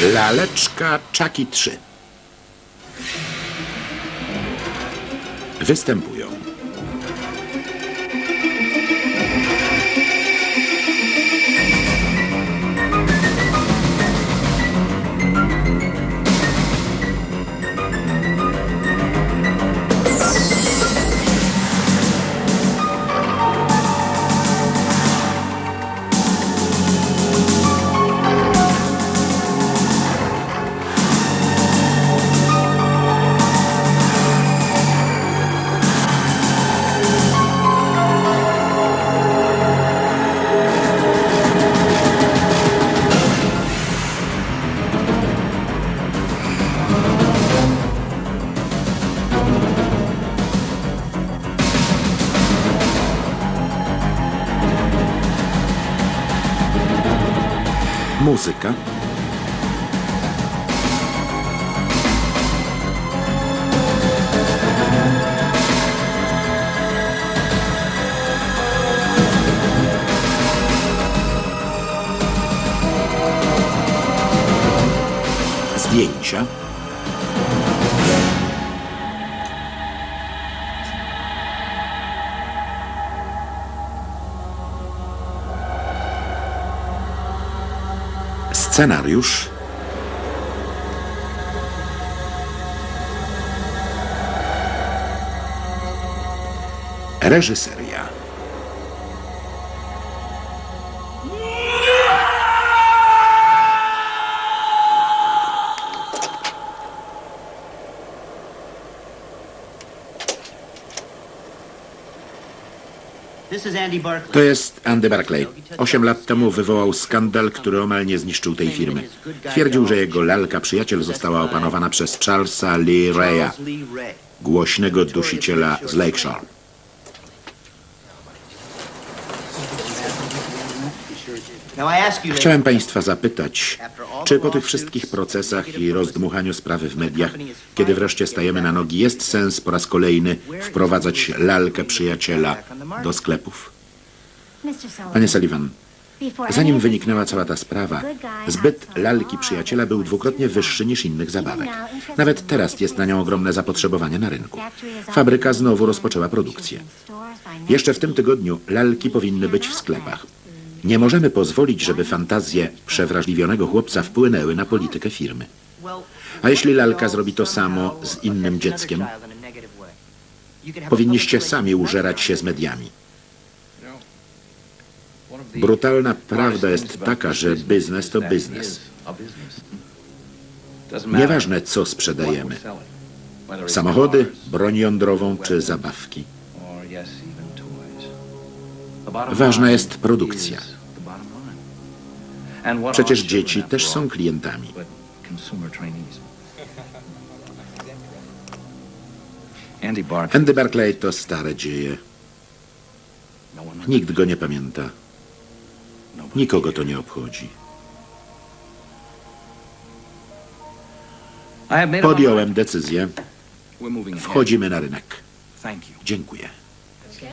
Laleczka Chucky 3 Występują Музыка. Zdjęcia. Scenariusz. Reżyseria To jest Andy Barclay. Osiem lat temu wywołał skandal, który omal nie zniszczył tej firmy. Twierdził, że jego lalka przyjaciel została opanowana przez Charlesa Lee Raya, głośnego dusiciela z Lakeshore. Chciałem Państwa zapytać, czy po tych wszystkich procesach i rozdmuchaniu sprawy w mediach, kiedy wreszcie stajemy na nogi, jest sens po raz kolejny wprowadzać lalkę przyjaciela do sklepów? Panie Sullivan, zanim wyniknęła cała ta sprawa, zbyt lalki przyjaciela był dwukrotnie wyższy niż innych zabawek. Nawet teraz jest na nią ogromne zapotrzebowanie na rynku. Fabryka znowu rozpoczęła produkcję. Jeszcze w tym tygodniu lalki powinny być w sklepach. Nie możemy pozwolić, żeby fantazje przewrażliwionego chłopca wpłynęły na politykę firmy. A jeśli lalka zrobi to samo z innym dzieckiem, powinniście sami użerać się z mediami. Brutalna prawda jest taka, że biznes to biznes. Nieważne, co sprzedajemy. Samochody, broń jądrową czy zabawki. Ważna jest produkcja. Przecież dzieci też są klientami. Andy Barkley. Andy Barclay to stare dzieje. Nikt go nie pamięta. Nikogo to nie obchodzi. Podjąłem decyzję. Wchodzimy na rynek. Dziękuję.